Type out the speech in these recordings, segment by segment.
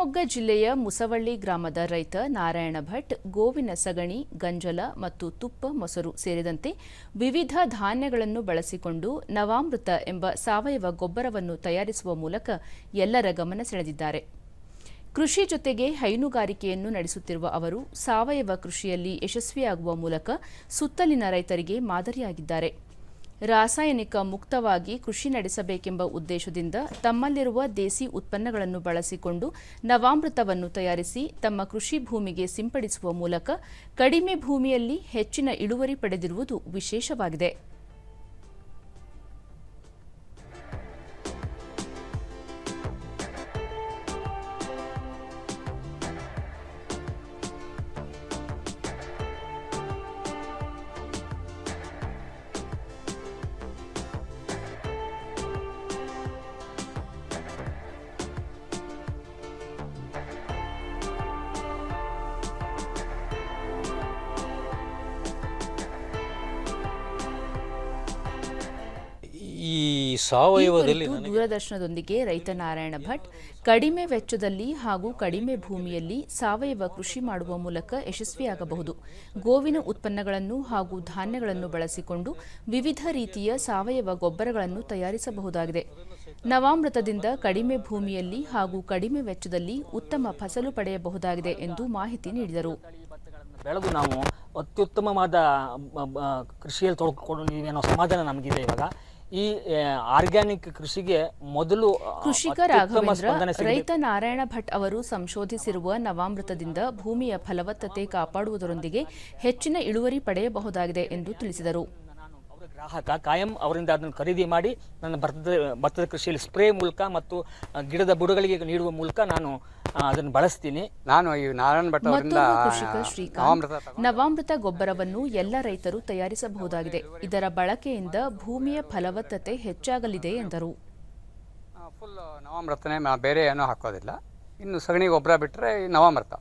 ಶಿವಮೊಗ್ಗ ಜಿಲ್ಲೆಯ ಮುಸವಳ್ಳಿ ಗ್ರಾಮದ ರೈತ ನಾರಾಯಣ ಭಟ್, ಗೋವಿನ ಸಗಣಿ, ಗಂಜಲ ಮತ್ತು ತುಪ್ಪ ಮೊಸರು ಸೇರಿದಂತೆ ವಿವಿಧ ಧಾನ್ಯಗಳನ್ನು ಬಳಸಿಕೊಂಡು ನವಾಮೃತ ಎಂಬ ಸಾವಯವ ಗೊಬ್ಬರವನ್ನು ತಯಾರಿಸುವ ಮೂಲಕ ಎಲ್ಲರ ಗಮನ ಸೆಳೆದಿದ್ದಾರೆ. ಕೃಷಿ ಜೊತೆಗೆ ಹೈನುಗಾರಿಕೆಯನ್ನು ನಡೆಸುತ್ತಿರುವ ಅವರು ಸಾವಯವ ಕೃಷಿಯಲ್ಲಿ ಯಶಸ್ವಿಯಾಗುವ ಮೂಲಕ ಸುತ್ತಲಿನ ರೈತರಿಗೆ ಮಾದರಿಯಾಗಿದ್ದಾರೆ. ರಾಸಾಯನಿಕ ಮುಕ್ತವಾಗಿ ಕೃಷಿ ನಡೆಸಬೇಕೆಂಬ ಉದ್ದೇಶದಿಂದ ತಮ್ಮಲ್ಲಿರುವ ದೇಸಿ ಉತ್ಪನ್ನಗಳನ್ನು ಬಳಸಿಕೊಂಡು ನವಾಮೃತವನ್ನು ತಯಾರಿಸಿ ತಮ್ಮ ಕೃಷಿ ಭೂಮಿಗೆ ಸಿಂಪಡಿಸುವ ಮೂಲಕ ಕಡಿಮೆ ಭೂಮಿಯಲ್ಲಿ ಹೆಚ್ಚಿನ ಇಳುವರಿ ಪಡೆದಿರುವುದು ವಿಶೇಷವಾಗಿದೆ. ಸಾವಯವದಲ್ಲಿ ದೂರದರ್ಶನದೊಂದಿಗೆ ರೈತ ನಾರಾಯಣ ಭಟ್ ಕಡಿಮೆ ವೆಚ್ಚದಲ್ಲಿ ಹಾಗೂ ಕಡಿಮೆ ಭೂಮಿಯಲ್ಲಿ ಸಾವಯವ ಕೃಷಿ ಮಾಡುವ ಮೂಲಕ ಯಶಸ್ವಿಯಾಗಬಹುದು. ಗೋವಿನ ಉತ್ಪನ್ನಗಳನ್ನು ಹಾಗೂ ಧಾನ್ಯಗಳನ್ನು ಬಳಸಿಕೊಂಡು ವಿವಿಧ ರೀತಿಯ ಸಾವಯವ ಗೊಬ್ಬರಗಳನ್ನು ತಯಾರಿಸಬಹುದಾಗಿದೆ. ನವಾಮೃತದಿಂದ ಕಡಿಮೆ ಭೂಮಿಯಲ್ಲಿ ಹಾಗೂ ಕಡಿಮೆ ವೆಚ್ಚದಲ್ಲಿ ಉತ್ತಮ ಫಸಲು ಪಡೆಯಬಹುದಾಗಿದೆ ಎಂದು ಮಾಹಿತಿ ನೀಡಿದರು. ಬೆಳೆದು ನಾವು ಅತ್ಯುತ್ತಮವಾದ ಕೃಷಿಯಲ್ಲಿ ತೊಡ್ಕೊಂಡಿದ್ದೀವಿ ಅನ್ನೋ ಸಮಾಧಾನ ನಮಗಿದೆ ಇವಾಗ. ಈ ಆರ್ಗ್ಯಾನಿಕ್ ಕೃಷಿಗೆ ಮೊದಲು ಕೃಷಿಕ ರಾಘವೇಂದ್ರ ರೈತ ನಾರಾಯಣ ಭಟ್ ಅವರು ಸಂಶೋಧಿಸಿರುವ ನವಾಮೃತದಿಂದ ಭೂಮಿಯ ಫಲವತ್ತತೆ ಕಾಪಾಡುವುದರೊಂದಿಗೆ ಹೆಚ್ಚಿನ ಇಳುವರಿ ಪಡೆಯಬಹುದಾಗಿದೆ ಎಂದು ತಿಳಿಸಿದರು. ಗ್ರಾಹಕ ಕಾಯಂ ಅವರಿಂದ ಅದನ್ನು ಖರೀದಿ ಮಾಡಿ ನನ್ನ ಭತ್ತದ ಭತ್ತದ ಕೃಷಿಯಲ್ಲಿ ಸ್ಪ್ರೇ ಮೂಲಕ ಮತ್ತು ಗಿಡದ ಬುಡಗಳಿಗೆ ನೀಡುವ ಮೂಲಕ ನಾನು ಅದನ್ನು ಬಳಸ್ತೀನಿ. ನಾನು ಈ ನಾರಾಯಣ ಭಟ್ ಅವರಿಂದ ಕೃಷಿಕ ಶ್ರೀಕಾಂತ್ ನವಾಮೃತ ಗೊಬ್ಬರವನ್ನು ಎಲ್ಲ ರೈತರು ತಯಾರಿಸಬಹುದಾಗಿದೆ. ಇದರ ಬಳಕೆಯಿಂದ ಭೂಮಿಯ ಫಲವತ್ತತೆ ಹೆಚ್ಚಾಗಲಿದೆ ಎಂದರು. ಫುಲ್ ನವಾಮೃತನೇ ಬೇರೆ ಏನೂ ಹಾಕೋದಿಲ್ಲ. ಇನ್ನು ಸಗಣಿ ಗೊಬ್ಬರ ಬಿಟ್ಟರೆ ನವಾಮೃತ.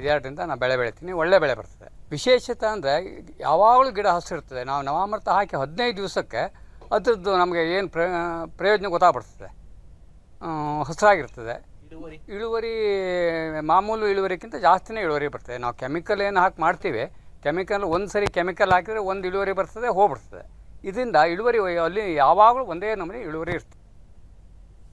ಇದೆರಡರಿಂದ ನಾನು ಬೆಳೆ ಬೆಳಿತೀನಿ. ಒಳ್ಳೆ ಬೆಳೆ ಬರ್ತದೆ. ವಿಶೇಷತೆ ಅಂದರೆ ಯಾವಾಗಲೂ ಗಿಡ ಹಸಿರ್ತದೆ ನಾವು ನವಾಮೃತ ಹಾಕಿ ಹದಿನೈದು ದಿವಸಕ್ಕೆ ಅದ್ರದ್ದು ನಮಗೆ ಏನು ಪ್ರಯೋಜನ ಗೊತ್ತಾಗ್ಬಿಡ್ತದೆ. ಹಸಿರಾಗಿರ್ತದೆ. ಇಳುವರಿ. ಮಾಮೂಲು ಇಳುವರಿಗಿಂತ ಜಾಸ್ತಿನೇ ಇಳುವರಿ ಬರ್ತದೆ. ನಾವು ಕೆಮಿಕಲ್ ಏನು ಹಾಕಿ ಮಾಡ್ತೀವಿ ಕೆಮಿಕಲ್ ಒಂದು ಸರಿ ಕೆಮಿಕಲ್ ಹಾಕಿದರೆ ಒಂದು ಇಳುವರಿ ಬರ್ತದೆ ಹೋಗ್ಬಿಡ್ತದೆ. ಇದರಿಂದ ಇಳುವರಿ ಅಲ್ಲಿ ಯಾವಾಗಲೂ ಒಂದೇ ನಮೂನೆ ಇಳುವರಿ ಇರ್ತದೆ